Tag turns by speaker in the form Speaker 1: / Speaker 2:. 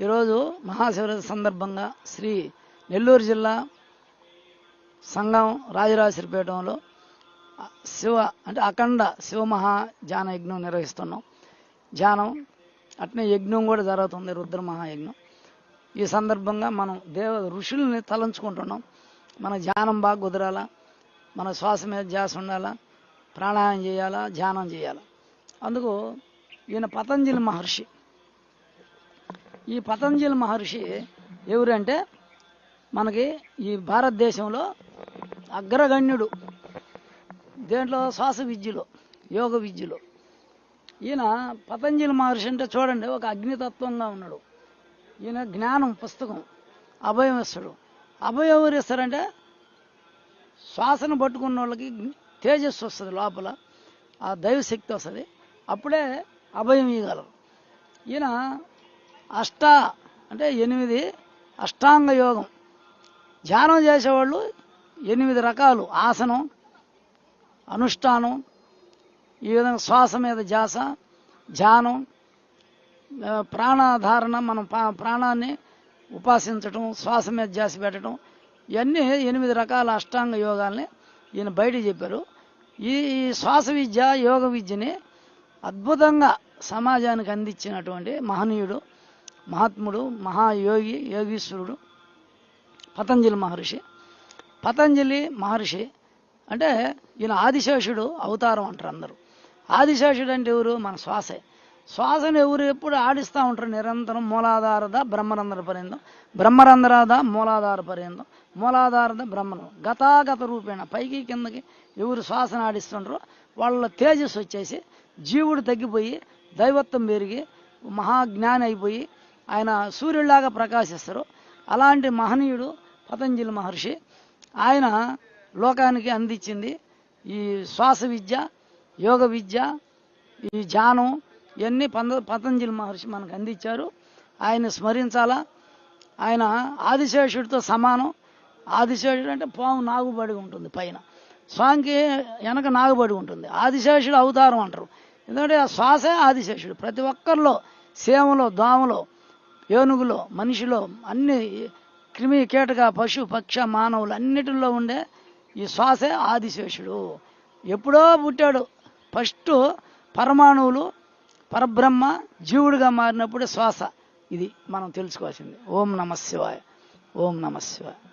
Speaker 1: ఈరోజు మహాశివరాత్రి సందర్భంగా శ్రీ నెల్లూరు జిల్లా సంఘం రాజరాజేశ్వరిపేటంలో శివ అంటే అఖండ శివ మహా ధ్యాన యజ్ఞం నిర్వహిస్తున్నాం. ధ్యానం అట్నే యజ్ఞం కూడా జరుగుతుంది రుద్ర మహాయజ్ఞం ఈ సందర్భంగా మనం దేవ ఋషుల్ని తలంచుకుంటున్నాం. మన ధ్యానం బాగా కుదరాలా? మన శ్వాస మీద ధ్యాస ఉండాలా? ప్రాణాయామం చేయాలా? ధ్యానం చేయాలా? అందుకు ఈయన పతంజలి మహర్షి ఈ పతంజలి మహర్షి ఎవరంటే మనకి ఈ భారతదేశంలో అగ్రగణ్యుడు. దేంట్లో శ్వాస విద్యలో యోగ విద్యలో. ఈయన పతంజలి మహర్షి అంటే చూడండి ఒక అగ్నితత్వంగా ఉన్నాడు. ఈయన జ్ఞానం పుస్తకం అభయం ఇస్తాడు అభయం ఎవరు ఇస్తారంటే శ్వాసను పట్టుకున్న వాళ్ళకి తేజస్సు వస్తుంది లోపల ఆ దైవశక్తి వస్తుంది. అప్పుడే అభయం ఇవ్వగలరు ఈయన అష్ట అంటే ఎనిమిది అష్టాంగ యోగం. ధ్యానం చేసేవాళ్ళు ఎనిమిది రకాలు. ఆసనం అనుష్ఠానం ఈ విధంగా శ్వాస మీద ధ్యాస ధ్యానం ప్రాణాధారణ మనం పా- ప్రాణాన్ని ఉపాసించటం శ్వాస మీద ధ్యాస పెట్టడం ఇవన్నీ ఎనిమిది రకాల అష్టాంగ యోగాల్ని ఈయన బయట చెప్పారు. ఈ శ్వాస విద్య యోగ విద్యని అద్భుతంగా సమాజానికి అందించినటువంటి మహనీయుడు మహాత్ముడు మహాయోగి యోగీశ్వరుడు పతంజలి మహర్షి. పతంజలి మహర్షి అంటే ఈయన ఆదిశేషుడు అవతారం అంటారు అందరూ. ఆదిశేషుడు అంటే ఎవరు? మన శ్వాసే. శ్వాసను ఎవరు ఎప్పుడు ఆడిస్తూ ఉంటారు? నిరంతరం మూలాధారద బ్రహ్మరంధ్ర పర్యంతం. బ్రహ్మరంధ్రాద మూలాధార పర్యంతం. మూలాధారద బ్రహ్మం గతాగత రూపేణ. పైకి కిందకి ఎవరు శ్వాసను ఆడిస్తుంటారో వాళ్ళ తేజస్సు వచ్చేసి జీవుడు తగ్గిపోయి దైవత్వం పెరిగి మహాజ్ఞాని అయిపోయి ఆయన సూర్యుడిలాగా ప్రకాశిస్తారు. అలాంటి మహనీయుడు పతంజలి మహర్షి. ఆయన లోకానికి అందించింది ఈ శ్వాస విద్య యోగ విద్య ఈ ధ్యానం ఇవన్నీ పంద పతంజలి మహర్షి మనకు అందించారు. ఆయన స్మరించాలా? ఆయన ఆదిశేషుడితో సమానం. ఆదిశేషుడు అంటే పాము నాగుబడి ఉంటుంది పైన. స్వామికి వెనక నాగుబడి ఉంటుంది. ఆదిశేషుడు అవతారం అంటారు. ఎందుకంటే ఆ శ్వాసే ఆదిశేషుడు. ప్రతి ఒక్కరిలో సేమలో దోమలో ఏనుగులో మనిషిలో అన్ని క్రిమి కీటక పశు పక్ష మానవులు అన్నిటిలో ఉండే ఈ శ్వాసే ఆదిశేషుడు. ఎప్పుడో పుట్టాడు. ఫస్ట్ పరమాణువులు పరబ్రహ్మ జీవుడిగా మారినప్పుడే శ్వాస. ఇది మనం తెలుసుకోవాల్సింది. ఓం నమ శివాయ. ఓం నమ శివాయ.